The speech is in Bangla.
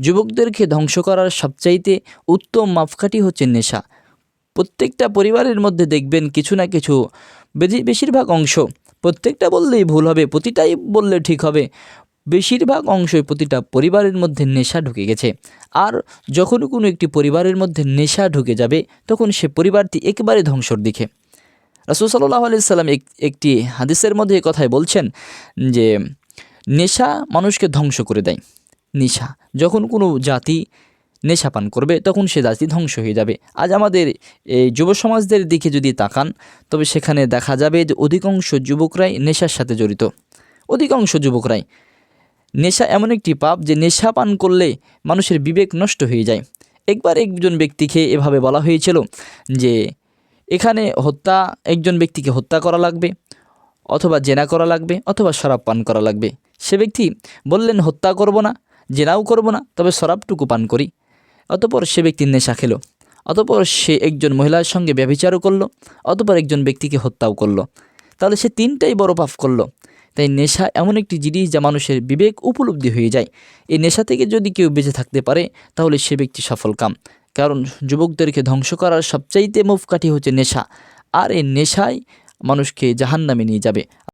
যুবকদেরকে ধ্বংস করার সবচাইতে উত্তম মাপকাঠি হচ্ছে নেশা। প্রত্যেকটা পরিবারের মধ্যে দেখবেন কিছু না কিছু বেশি- বেশিরভাগ অংশ, প্রত্যেকটা বললেই ভুল হবে, প্রতিটাই বললে ঠিক হবে, বেশিরভাগ অংশই প্রতিটা পরিবারের মধ্যে নেশা ঢুকে গেছে। আর যখন কোনো একটি পরিবারের মধ্যে নেশা ঢুকে যাবে, তখন সে পরিবারটি একেবারে ধ্বংসর দিকে। রাসুল সাল্লাহ আলাইসাল্লাম একটি হাদিসের মধ্যে কথায় বলছেন যে, নেশা মানুষকে ধ্বংস করে দেয়। নেশা। যখন কোনো জাতি নেশা পান করবে, তখন সে জাতি ধ্বংস হয়ে যাবে। আজ আমাদের এই যুব সমাজদের দিকে যদি তাকান, তবে সেখানে দেখা যাবে যে অধিকাংশ যুবকরাই নেশার সাথে জড়িত। অধিকাংশ যুবকরাই। নেশা এমন একটি পাপ যে নেশা পান করলে মানুষের বিবেক নষ্ট হয়ে যায়। একবার একজন ব্যক্তিকে এভাবে বলা হয়েছিল যে, এখানে হত্যা, একজন ব্যক্তিকে হত্যা করা লাগবে, অথবা জেনা করা লাগবে, অথবা শরাব পান করা লাগবে। সে ব্যক্তি বললেন, হত্যা করব না, জেনাও করব না, তবে শরাবটুকু পান করি। অতপর সে ব্যক্তি নেশা খেলো, অতপর সে একজন মহিলার সঙ্গে ব্যভিচারও করল, অতপর একজন ব্যক্তিকে হত্যাও করল। তাহলে সে তিনটাই বড় পাপ করল। তাই নেশা এমন একটি জিনিস যা মানুষের বিবেক উপলব্ধি হয়ে যায়। এই নেশা থেকে যদি কেউ বেঁচে থাকতে পারে, তাহলে সে ব্যক্তি সফল কাম। কারণ যুবকদেরকে ধ্বংস করার সবচাইতে মুফকাঠি হচ্ছে নেশা। আর এই নেশায় মানুষকে জাহান্নামে নিয়ে যাবে।